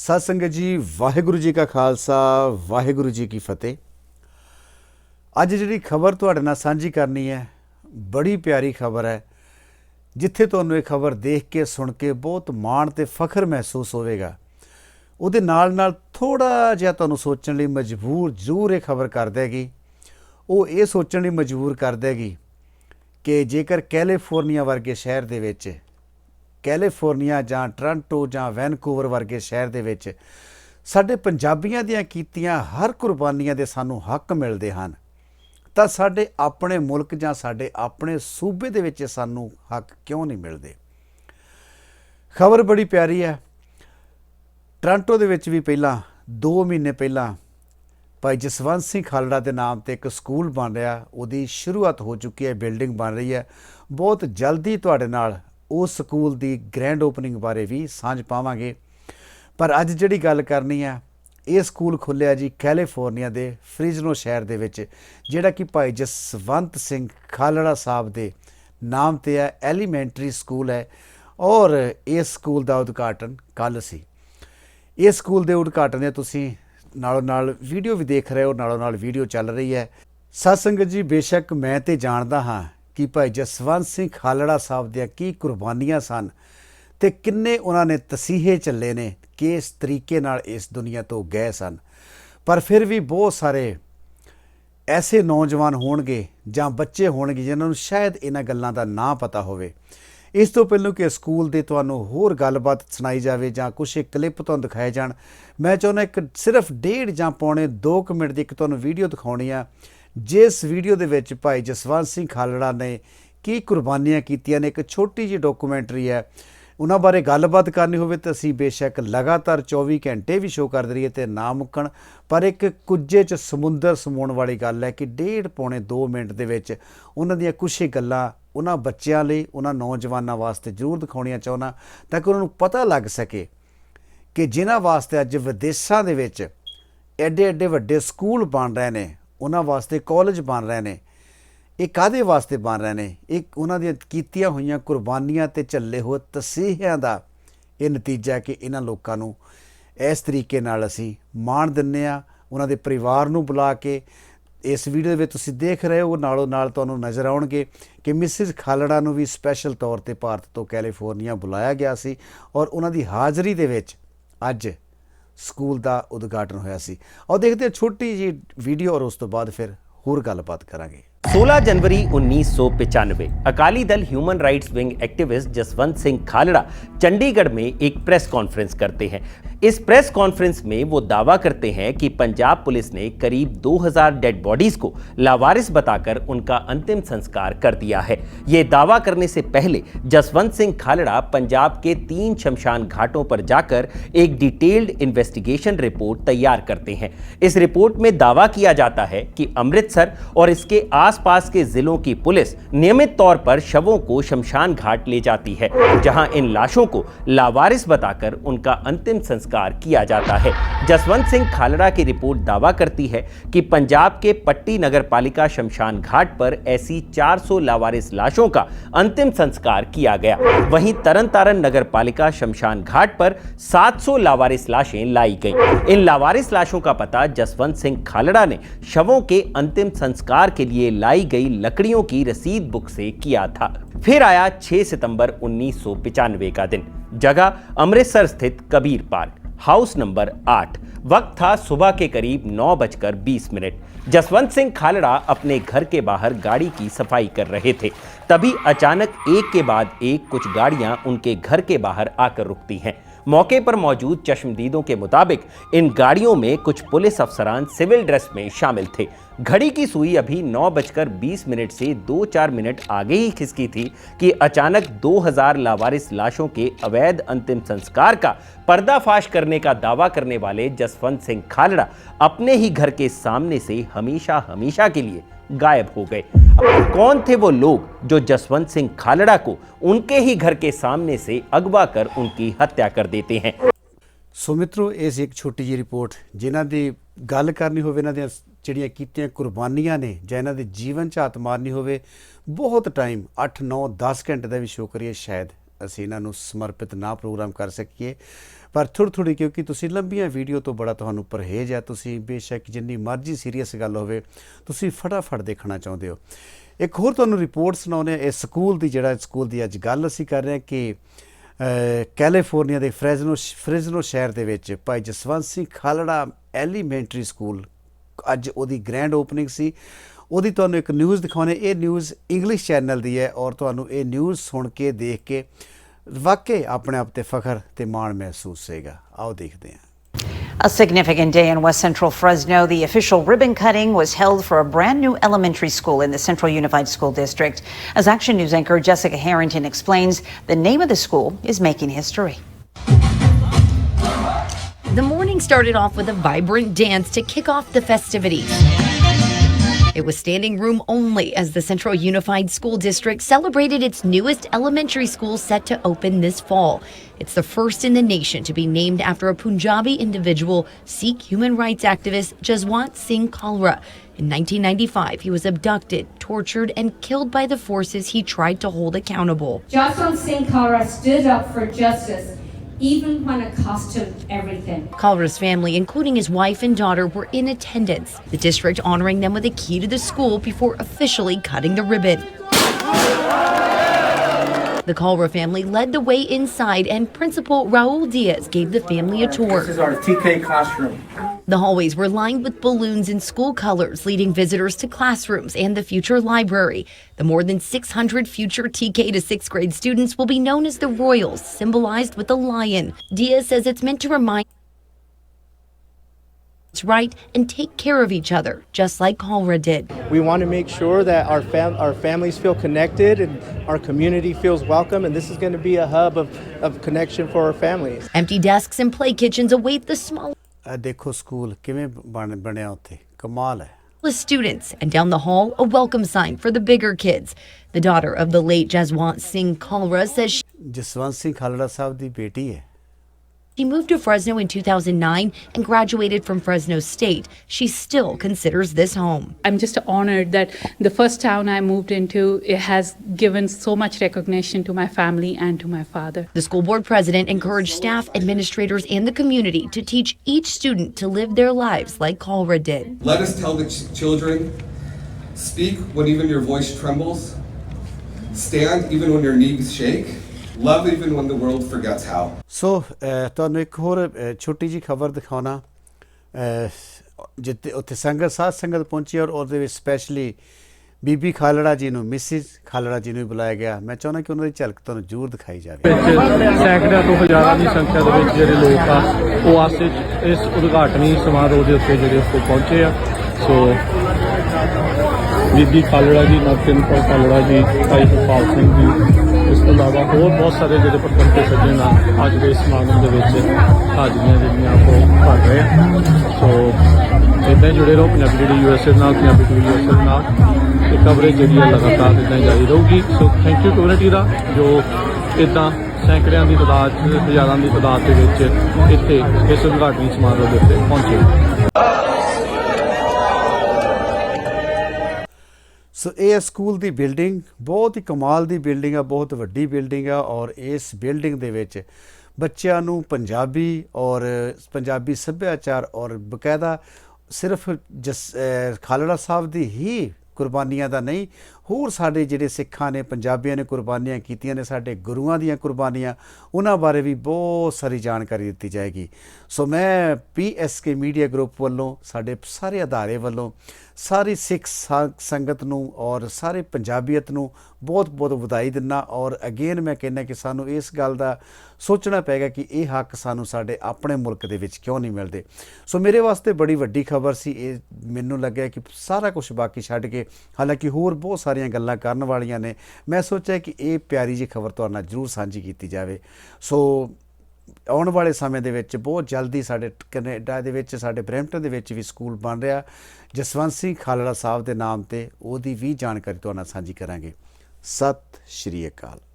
ਸਤਿ ਸੰਗਤ ਜੀ, ਵਾਹਿਗੁਰੂ ਜੀ ਕਾ ਖਾਲਸਾ, ਵਾਹਿਗੁਰੂ ਜੀ ਕੀ ਫਤਿਹ। ਅੱਜ ਜਿਹੜੀ ਖਬਰ ਤੁਹਾਡੇ ਨਾਲ ਸਾਂਝੀ ਕਰਨੀ ਹੈ, ਬੜੀ ਪਿਆਰੀ ਖਬਰ ਹੈ, ਜਿੱਥੇ ਤੁਹਾਨੂੰ ਇਹ ਖਬਰ ਦੇਖ ਕੇ, ਸੁਣ ਕੇ ਬਹੁਤ ਮਾਣ ਤੇ ਫਖਰ ਮਹਿਸੂਸ ਹੋਵੇਗਾ। ਉਹਦੇ ਨਾਲ ਨਾਲ ਥੋੜਾ ਜਿਹਾ ਤੁਹਾਨੂੰ ਸੋਚਣ ਲਈ ਮਜਬੂਰ ਜ਼ਰੂਰ ਇਹ ਖਬਰ ਕਰ ਦੇਗੀ। ਉਹ ਇਹ ਸੋਚਣ ਲਈ ਮਜਬੂਰ ਕਰ ਦੇਗੀ ਕਿ ਜੇਕਰ ਕੈਲੀਫੋਰਨੀਆ ਵਰਗੇ ਸ਼ਹਿਰ ਦੇ ਵਿੱਚ ਕੈਲੀਫੋਰਨੀਆ ਜਾਂ ਟੋਰਾਂਟੋ ਜਾਂ ਵੈਨਕੂਵਰ ਵਰਗੇ ਸ਼ਹਿਰ ਦੇ ਵਿੱਚ ਸਾਡੇ ਪੰਜਾਬੀਆਂ ਦੀਆਂ ਕੀਤੀਆਂ ਹਰ ਕੁਰਬਾਨੀਆਂ ਦੇ ਸਾਨੂੰ ਹੱਕ ਮਿਲਦੇ ਹਨ। ਤਾਂ ਸਾਡੇ ਆਪਣੇ ਮੁਲਕ ਜਾਂ ਸਾਡੇ ਆਪਣੇ ਸੂਬੇ ਦੇ ਵਿੱਚ ਸਾਨੂੰ ਹੱਕ ਕਿਉਂ ਨਹੀਂ ਮਿਲਦੇ? ਖਬਰ ਬੜੀ ਪਿਆਰੀ ਹੈ। ਟੋਰਾਂਟੋ ਦੇ ਵਿੱਚ ਵੀ ਪਹਿਲਾਂ 2 ਮਹੀਨੇ ਪਹਿਲਾਂ ਭਾਈ ਜਸਵੰਤ ਸਿੰਘ ਖਾਲੜਾ ਦੇ ਨਾਮ ਤੇ ਇੱਕ ਸਕੂਲ ਬਣ ਰਿਹਾ, ਉਹਦੀ ਸ਼ੁਰੂਆਤ ਹੋ ਚੁੱਕੀ ਹੈ, ਬਿਲਡਿੰਗ ਬਣ ਰਹੀ ਹੈ। ਬਹੁਤ ਜਲਦੀ ਤੁਹਾਡੇ ਨਾਲ ਉਸ ਸਕੂਲ ਦੀ ਗ੍ਰੈਂਡ ਓਪਨਿੰਗ ਬਾਰੇ ਵੀ ਸਾਂਝ ਪਾਵਾਂਗੇ। ਪਰ ਅੱਜ ਜਿਹੜੀ ਗੱਲ ਕਰਨੀ ਹੈ, ਇਹ ਸਕੂਲ ਖੁੱਲਿਆ ਜੀ ਕੈਲੀਫੋਰਨੀਆ ਦੇ ਫ੍ਰਿਜ਼ਨੋ ਸ਼ਹਿਰ ਦੇ ਵਿੱਚ, ਜਿਹੜਾ ਕਿ ਭਾਈ ਜਸਵੰਤ ਸਿੰਘ ਖਾਲੜਾ ਸਾਹਿਬ ਦੇ ਨਾਮ ਤੇ ਹੈ, ਐਲੀਮੈਂਟਰੀ ਸਕੂਲ ਹੈ ਔਰ ਇਸ ਸਕੂਲ ਦਾ ਉਦਘਾਟਨ ਕੱਲ ਸੀ। ਇਸ ਸਕੂਲ ਦੇ ਉਦਘਾਟਨ ਦੇ ਤੁਸੀਂ ਨਾਲੋਂ ਨਾਲ ਵੀਡੀਓ ਵੀ ਦੇਖ ਰਹੇ ਹੋ, ਨਾਲੋਂ ਨਾਲ ਵੀਡੀਓ ਚੱਲ ਰਹੀ ਹੈ। ਸਤਸੰਗਤ ਜੀ, ਬੇਸ਼ੱਕ ਮੈਂ ਤੇ ਜਾਣਦਾ ਹਾਂ ਕਿ ਭਾਈ ਜਸਵੰਤ ਸਿੰਘ ਖਾਲੜਾ ਸਾਹਿਬ ਦੀਆਂ ਕੀ ਕੁਰਬਾਨੀਆਂ ਸਨ ਤੇ ਕਿੰਨੇ ਉਹਨਾਂ ਨੇ ਤਸੀਹੇ ਚੱਲੇ ਨੇ, ਕਿਸ ਤਰੀਕੇ ਨਾਲ ਇਸ ਦੁਨੀਆ ਤੋਂ ਗਏ ਸਨ। ਪਰ ਫਿਰ ਵੀ ਬਹੁਤ ਸਾਰੇ ਐਸੇ ਨੌਜਵਾਨ ਹੋਣਗੇ ਜਾਂ ਬੱਚੇ ਹੋਣਗੇ ਜਿਨ੍ਹਾਂ ਨੂੰ ਸ਼ਾਇਦ ਇਹਨਾਂ ਗੱਲਾਂ ਦਾ ਨਾ ਪਤਾ ਹੋਵੇ। ਇਸ ਤੋਂ ਪਹਿਲਾਂ ਕਿ ਸਕੂਲ ਦੇ ਤੁਹਾਨੂੰ ਹੋਰ ਗੱਲਬਾਤ ਸੁਣਾਈ ਜਾਵੇ ਜਾਂ ਕੁਝ ਇੱਕ ਕਲਿੱਪ ਤੁਹਾਨੂੰ ਦਿਖਾਏ ਜਾਣ, ਮੈਂ ਚਾਹੁੰਦਾ ਇੱਕ ਸਿਰਫ ਡੇਢ ਜਾਂ ਪੌਣੇ 2 ਮਿੰਟ ਦੀ ਇੱਕ ਤੁਹਾਨੂੰ ਵੀਡੀਓ ਦਿਖਾਉਣੀ ਆ। ਜਿਸ ਵੀਡੀਓ ਦੇ ਵਿੱਚ ਭਾਈ ਜਸਵੰਤ ਸਿੰਘ ਖਾਲੜਾ ਨੇ ਕੀ ਕੁਰਬਾਨੀਆਂ ਕੀਤੀਆਂ ਨੇ, ਇੱਕ ਛੋਟੀ ਜਿਹੀ ਡਾਕੂਮੈਂਟਰੀ ਹੈ। ਉਹਨਾਂ ਬਾਰੇ ਗੱਲਬਾਤ ਕਰਨੀ ਹੋਵੇ ਤਾਂ ਅਸੀਂ ਬੇਸ਼ੱਕ ਲਗਾਤਾਰ 24 ਘੰਟੇ ਵੀ ਸ਼ੋਅ ਕਰਦੇ ਰਹੀਏ ਤੇ ਨਾ ਮੁੱਕਣ। ਪਰ ਇੱਕ ਕੁੱਜੇ 'ਚ ਸਮੁੰਦਰ ਸਮਾਉਣ ਵਾਲੀ ਗੱਲ ਹੈ ਕਿ ਡੇਢ ਪੌਣੇ 2 ਮਿੰਟ ਦੇ ਵਿੱਚ ਉਹਨਾਂ ਦੀਆਂ ਕੁਝ ਗੱਲਾਂ ਉਹਨਾਂ ਬੱਚਿਆਂ ਲਈ, ਉਹਨਾਂ ਨੌਜਵਾਨਾਂ ਵਾਸਤੇ ਜ਼ਰੂਰ ਦਿਖਾਉਣੀਆਂ ਚਾਹੁੰਦਾ ਤਾਂ ਕਿ ਉਹਨਾਂ ਨੂੰ ਪਤਾ ਲੱਗ ਸਕੇ ਕਿ ਜਿਨ੍ਹਾਂ ਵਾਸਤੇ ਅੱਜ ਵਿਦੇਸ਼ਾਂ ਦੇ ਵਿੱਚ ਐਡੇ ਐਡੇ ਵੱਡੇ ਸਕੂਲ ਬਣ ਰਹੇ ਨੇ ਉਹਨਾਂ ਵਾਸਤੇ ਕਾਲਜ ਬਣ ਰਹੇ ਨੇ। ਇਹ ਕਾਦੇ ਵਾਸਤੇ ਬਣ ਰਹੇ ਨੇ? ਇਹ ਉਹਨਾਂ ਦੀਆਂ ਕੀਤੀਆਂ ਹੋਈਆਂ ਕੁਰਬਾਨੀਆਂ ਤੇ ਝੱਲੇ ਹੋਏ ਤਸੀਹਿਆਂ ਦਾ ਇਹ ਨਤੀਜਾ ਕਿ ਇਹਨਾਂ ਲੋਕਾਂ ਨੂੰ ਇਸ ਤਰੀਕੇ ਨਾਲ ਅਸੀਂ ਮਾਣ ਦਿੰਨੇ ਆ ਉਹਨਾਂ ਦੇ ਪਰਿਵਾਰ ਨੂੰ ਬੁਲਾ ਕੇ। ਇਸ ਵੀਡੀਓ ਦੇ ਵਿੱਚ ਤੁਸੀਂ ਦੇਖ ਰਹੇ ਹੋ, ਨਾਲੋਂ ਨਾਲ ਤੁਹਾਨੂੰ ਨਜ਼ਰ ਆਉਣਗੇ ਕਿ ਮਿਸਿਸ ਖਾਲੜਾ ਨੂੰ ਵੀ ਸਪੈਸ਼ਲ ਤੌਰ ਤੇ ਭਾਰਤ ਤੋਂ ਕੈਲੀਫੋਰਨੀਆ ਬੁਲਾਇਆ ਗਿਆ ਸੀ ਔਰ ਉਹਨਾਂ ਦੀ ਹਾਜ਼ਰੀ ਦੇ ਵਿੱਚ ਅੱਜ ਸਕੂਲ ਦਾ ਉਦਘਾਟਨ ਹੋਇਆ ਸੀ ਔਰ ਦੇਖਦੇ ਹਾਂ ਛੋਟੀ ਜੀ ਵੀਡੀਓ ਔਰ ਉਸ ਤੋਂ ਬਾਅਦ ਫਿਰ ਹੋਰ ਗੱਲਬਾਤ ਕਰਾਂਗੇ 16 जनवरी 1995 Akali Dal human rights wing activist Jaswant Singh Khalra Chandigarh में एक प्रेस कॉन्फ्रेंस करते हैं इस प्रेस कॉन्फ्रेंस में वो दावा करते हैं कि पंजाब पुलिस ने करीब 2000 डेड बॉडीज को लावारिस बताकर उनका अंतिम संस्कार कर दिया है। ये दावा करने से पहले जसवंत सिंह खालड़ा पंजाब के तीन शमशान घाटों पर जाकर एक डिटेल्ड इन्वेस्टिगेशन रिपोर्ट तैयार करते हैं। इस रिपोर्ट में दावा किया जाता है कि अमृतसर और इसके आसपास के जिलों की पुलिस नियमित तौर पर शवों को शमशान घाट ले जाती है, जहाँ इन लाशों को लावारिस बताकर उनका अंतिम संस्कार किया जाता है। जसवंत सिंह खालड़ा की रिपोर्ट दावा करती है कि पंजाब के पट्टी नगर पालिका शमशान घाट पर ऐसी 400 लावारिस लाशों का अंतिम संस्कार किया गया। वहीं तरन तारण नगर पालिका शमशान घाट पर 700 लावारिस लाशें लाई गई। इन लावारिस लाशों का पता जसवंत सिंह खालड़ा ने शवों के अंतिम संस्कार के लिए लाई गई लकड़ियों की रसीद बुक से किया था। फिर आया 6 सितंबर उन्नीस का दिन। जगह अमृतसर स्थित कबीर पार्क। हाउस नंबर आठ। वक्त था सुबह के करीब नौ बजकर बीस मिनट। जसवंत सिंह खालड़ा अपने घर के बाहर गाड़ी की सफ़ाई कर रहे थे। तभी अचानक एक के बाद एक कुछ गाड़ियाँ उनके घर के बाहर आकर रुकती हैं। मौके पर मौजूद चश्मदीदों के मुताबिक इन गाड़ियों में कुछ पुलिस अफसरान सिविल ड्रेस में शामिल थे। घड़ी की सुई अभी नौ बजकर बीस मिनट से दो चार मिनट आगे ही खिसकी थी कि अचानक 2000 लावारिस लाशों के अवैध अंतिम संस्कार का पर्दाफाश करने का दावा करने वाले जसवंत सिंह खालड़ा अपने ही घर के सामने से हमेशा हमेशा के लिए गायब हो गए अब कौन थे वो लोग जो जसवंत सिंह खालड़ा को उनके ही घर के सामने से अगवा कर उनकी हत्या कर देते हैं ਸੋ ਮਿੱਤਰੋ ਇਹ ਸੀ ਇੱਕ ਛੋਟੀ ਜਿਹੀ ਰਿਪੋਰਟ ਜਿਨ੍ਹਾਂ ਦੀ ਗੱਲ ਕਰਨੀ ਹੋਵੇ ਇਹਨਾਂ ਦੀਆਂ ਜਿਹੜੀਆਂ ਕੀਤੀਆਂ ਕੁਰਬਾਨੀਆਂ ਨੇ ਜਾਂ ਇਹਨਾਂ ਦੇ ਜੀਵਨ ਚ ਹੱਥ ਮਾਰਨੀ ਹੋਵੇ ਬਹੁਤ ਟਾਈਮ 8 9 10 ਘੰਟੇ ਦਾ ਵੀ ਸ਼ੋਅ ਕਰੀਏ ਸ਼ਾਇਦ ਅਸੀਂ ਇਹਨਾਂ ਨੂੰ ਸਮਰਪਿਤ ਨਾ ਪ੍ਰੋਗਰਾਮ ਕਰ ਸਕੀਏ। ਪਰ ਥੋੜ੍ਹੀ ਥੋੜ੍ਹੀ ਕਿਉਂਕਿ ਤੁਸੀਂ ਲੰਬੀਆਂ ਵੀਡੀਓ ਤੋਂ ਬੜਾ ਤੁਹਾਨੂੰ ਪਰਹੇਜ਼ ਹੈ, ਤੁਸੀਂ ਬੇਸ਼ੱਕ ਜਿੰਨੀ ਮਰਜ਼ੀ ਸੀਰੀਅਸ ਗੱਲ ਹੋਵੇ, ਤੁਸੀਂ ਫਟਾਫਟ ਦੇਖਣਾ ਚਾਹੁੰਦੇ ਹੋ। ਇੱਕ ਹੋਰ ਤੁਹਾਨੂੰ ਰਿਪੋਰਟ ਸੁਣਾਉਂਦੇ ਹਾਂ ਇਸ ਸਕੂਲ ਦੀ ਜਿਹੜਾ ਸਕੂਲ ਦੀ ਅੱਜ ਗੱਲ ਅਸੀਂ ਕਰ ਰਹੇ ਹਾਂ ਕਿ ਕੈਲੀਫੋਰਨੀਆ ਦੇ ਫ੍ਰੈਜ਼ਨੋ ਫ੍ਰੈਜ਼ਨੋ ਸ਼ਹਿਰ ਦੇ ਵਿੱਚ ਭਾਈ ਜਸਵੰਤ ਸਿੰਘ ਖਾਲੜਾ ਐਲੀਮੈਂਟਰੀ ਸਕੂਲ ਅੱਜ ਉਹਦੀ ਗ੍ਰੈਂਡ ਓਪਨਿੰਗ ਸੀ। ਉਹਦੀ ਤੁਹਾਨੂੰ ਇੱਕ ਨਿਊਜ਼ ਦਿਖਾਉਣੇ ਇਹ ਨਿਊਜ਼ ਇੰਗਲਿਸ਼ ਚੈਨਲ ਦੀ ਹੈ ਔਰ ਤੁਹਾਨੂੰ ਇਹ ਨਿਊਜ਼ ਸੁਣ ਕੇ ਦੇਖ ਕੇ ਵਾਕਈ ਆਪਣੇ ਆਪ ਤੇ ਫਖਰ ਤੇ ਮਾਣ ਮਹਿਸੂਸ ਹੋਏਗਾ ਆਓ ਦੇਖਦੇ ਹਾਂ A significant day in West Central Fresno. The official ribbon cutting was held for a brand new elementary school in the Central Unified School District. As Action News anchor Jessica Harrington explains, the name of the school is making history. The morning started off with a vibrant dance to kick off the festivities. It was standing room only as the Central Unified School District celebrated its newest elementary school set to open this fall. It's the first in the nation to be named after a Punjabi individual, Sikh human rights activist Jaswant Singh Kalra. In 1995, he was abducted, tortured, and killed by the forces he tried to hold accountable. Jaswant Singh Kara stood up for justice even when it cost him everything. Kalra's family, including his wife and daughter, were in attendance, the district honoring them with a key to the school before officially cutting the ribbon. The Kalra family led the way inside, and Principal Raul Diaz gave the family a tour. This tour. is our TK classroom. The hallways were lined with balloons in school colors, leading visitors to classrooms and the future library. The more than 600 future TK to sixth grade students will be known as the Royals, symbolized with a lion. Diaz says it's meant to remind it's right and take care of each other, just like Kalra did. We want to make sure that our fam- our families feel connected and our community feels welcome, and this is going to be a hub of, of connection for our families. Empty desks and play kitchens await the smallest ਇਹ ਦੇਖੋ school ਕਿਵੇਂ ਬਣ ਬਣਿਆ ਉੱਥੇ ਕਮਾਲ ਹੈ students, and down the hall, a welcome sign for the bigger kids. The daughter of the late Jaswant Singh Kalra says she Jaswant Singh Khalra ਸਾਹਿਬ ਦੀ ਬੇਟੀ ਹੈ she moved to Fresno in 2009 and graduated from Fresno State. She still considers this home. I'm just honored that the first town I moved into it has given so much recognition to my family and to my father. The school board president encouraged staff, administrators, and the community to teach each student to live their lives like Kalra did. Let us tell the ch- children speak when even your voice trembles, stand even when your knees shake, love even when the world forgets how. ਸੋ ਅਹ, ਤੁਹਾਨੂੰ ਇੱਕ ਹੋਰ ਅਹ, ਛੋਟੀ ਜੀ ਖਬਰ ਦਿਖਾਉਣਾ। ਅਹ, ਜਿੱਥੇ ਉੱਥੇ ਸੰਗਤ ਸਾਧ ਸੰਗਤ ਪਹੁੰਚੀ ਔਰ ਉਹਦੇ ਵਿੱਚ ਸਪੈਸ਼ਲੀ ਬੀਬੀ ਖਾਲੜਾ ਜੀ ਨੂੰ ਮਿਸਿਸ ਖਾਲੜਾ ਜੀ ਨੂੰ ਵੀ ਬੁਲਾਇਆ ਗਿਆ। ਮੈਂ ਚਾਹੁੰਦਾ ਕਿ ਉਹਨਾਂ ਦੀ ਝਲਕ ਤੁਹਾਨੂੰ ਜ਼ਰੂਰ ਦਿਖਾਈ ਜਾਵੇ। ਵਿੱਚ ਸੈਂਕੜਿਆਂ ਤੋਂ ਹਜ਼ਾਰਾਂ ਦੀ ਸੰਖਿਆ ਦੇ ਵਿੱਚ ਜਿਹੜੇ ਲੋਕ ਆ ਉਹ ਆਸੇ ਇਸ ਉਦਘਾਟਨੀ ਸਮਾਰੋਹ ਦੇ ਉੱਤੇ ਜਿਹੜੇ ਉੱਤੇ ਪਹੁੰਚੇ ਆ। ਸੋ ਬੀਬੀ ਖਾਲੜਾ ਜੀ ਨਵਕਿਨ ਕੌਰ ਖਾਲੜਾ ਜੀ ਭਾਈ ਹਰਪਾਲ ਸਿੰਘ ਜੀ ਇਸ ਤੋਂ ਇਲਾਵਾ ਹੋਰ ਬਹੁਤ ਸਾਰੇ ਜਿਹੜੇ ਪ੍ਰਬੰਧਕ ਸੱਜਣ ਆ, ਅੱਜ ਦੇ ਸਮਾਗਮ ਦੇ ਵਿੱਚ ਹਾਜ਼ਰੀਆਂ ਜਿਹੜੀਆਂ ਉਹ ਭਰ ਰਹੇ ਆ। ਸੋ ਇਦਾਂ ਹੀ ਜੁੜੇ ਰਹੋ ਪੰਜਾਬੀ ਜਿਹੜੀ ਯੂਐਸਏ ਨਾਲ, ਪੰਜਾਬੀ ਟੀਵੀ ਯੂਐਸਏ ਨਾਲ। ਇਹ ਕਵਰੇਜ ਜਿਹੜੀ ਆ ਲਗਾਤਾਰ ਇਦਾਂ ਜਾਰੀ ਰਹੂਗੀ। ਸੋ ਥੈਂਕ ਯੂ ਕਮਿਊਨਿਟੀ ਦਾ, ਜੋ ਇਦਾਂ ਸੈਂਕੜਿਆਂ ਦੀ ਤਾਦਾਦ, ਹਜ਼ਾਰਾਂ ਦੀ ਤਾਦਾਦ ਦੇ ਵਿੱਚ ਇੱਥੇ ਇਸ ਉਦਘਾਟਨੀ ਸਮਾਰੋਹ ਦੇ ਉੱਤੇ ਪਹੁੰਚੇ। ਸੋ ਇਹ ਸਕੂਲ ਦੀ ਬਿਲਡਿੰਗ ਬਹੁਤ ਹੀ ਕਮਾਲ ਦੀ ਬਿਲਡਿੰਗ ਆ, ਬਹੁਤ ਵੱਡੀ ਬਿਲਡਿੰਗ ਆ ਔਰ ਇਸ ਬਿਲਡਿੰਗ ਦੇ ਵਿੱਚ ਬੱਚਿਆਂ ਨੂੰ ਪੰਜਾਬੀ ਔਰ ਪੰਜਾਬੀ ਸੱਭਿਆਚਾਰ ਔਰ ਬਕਾਇਦਾ ਸਿਰਫ ਜਸ ਖਾਲੜਾ ਸਾਹਿਬ ਦੀ ਹੀ ਕੁਰਬਾਨੀਆਂ ਦਾ ਨਹੀਂ ਹੋਰ ਸਾਡੇ ਜਿਹੜੇ ਸਿੱਖਾਂ ਨੇ, ਪੰਜਾਬੀਆਂ ਨੇ ਕੁਰਬਾਨੀਆਂ ਕੀਤੀਆਂ ਨੇ, ਸਾਡੇ ਗੁਰੂਆਂ ਦੀਆਂ ਕੁਰਬਾਨੀਆਂ, ਉਹਨਾਂ ਬਾਰੇ ਵੀ ਬਹੁਤ ਸਾਰੀ ਜਾਣਕਾਰੀ ਦਿੱਤੀ ਜਾਏਗੀ। ਸੋ ਮੈਂ ਪੀਐਸਕੇ ਮੀਡੀਆ ਗਰੁੱਪ ਵੱਲੋਂ, ਸਾਡੇ ਸਾਰੇ ਅਦਾਰੇ ਵੱਲੋਂ, ਸਾਰੀ ਸਿੱਖ ਸਾ- ਸੰਗਤ ਨੂੰ ਔਰ ਸਾਰੇ ਪੰਜਾਬੀਅਤ ਨੂੰ ਬਹੁਤ-ਬਹੁਤ ਵਧਾਈ ਦਿੰਦਾ ਔਰ ਅਗੇਨ ਮੈਂ ਕਹਿੰਦਾ ਕਿ ਸਾਨੂੰ ਇਸ ਗੱਲ ਦਾ ਸੋਚਣਾ ਪਏਗਾ ਕਿ ਇਹ ਹੱਕ ਸਾਨੂੰ ਸਾਡੇ ਆਪਣੇ ਮੁਲਕ ਦੇ ਵਿੱਚ ਕਿਉਂ ਨਹੀਂ ਮਿਲਦੇ। ਸੋ ਮੇਰੇ ਵਾਸਤੇ ਬੜੀ ਵੱਡੀ ਖਬਰ ਸੀ, ਇਹ ਮੈਨੂੰ ਲੱਗਿਆ ਕਿ ਸਾਰਾ ਕੁਝ ਬਾਕੀ ਛੱਡ ਕੇ, ਹਾਲਾਂਕਿ ਹੋਰ ਬਹੁਤ ਸਾਰੇ ਸਾਰੀਆਂ ਗੱਲਾਂ ਕਰਨ ਵਾਲੀਆਂ ਨੇ। ਮੈਂ ਸੋਚਿਆ ਕਿ ਇਹ ਪਿਆਰੀ ਜੀ ਖਬਰ ਤੁਹਾਡੇ ਨਾਲ ਜ਼ਰੂਰ ਸਾਂਝੀ ਕੀਤੀ ਜਾਵੇ। ਸੋ ਆਉਣ ਵਾਲੇ ਸਮੇਂ ਦੇ ਵਿੱਚ ਬਹੁਤ ਜਲਦੀ ਸਾਡੇ ਕੈਨੇਡਾ ਦੇ ਵਿੱਚ, ਸਾਡੇ ਬਰੈਂਪਟਨ ਦੇ ਵਿੱਚ ਵੀ ਸਕੂਲ ਬਣ ਰਿਹਾ। ਜਸਵੰਤ ਸਿੰਘ ਖਾਲੜਾ ਸਾਹਿਬ ਦੇ ਨਾਮ ਤੇ ਉਹਦੀ ਵੀ ਜਾਣਕਾਰੀ ਤੁਹਾਡੇ ਨਾਲ ਸਾਂਝੀ ਕਰਾਂਗੇ। ਸਤਿ ਸ਼੍ਰੀ ਅਕਾਲ।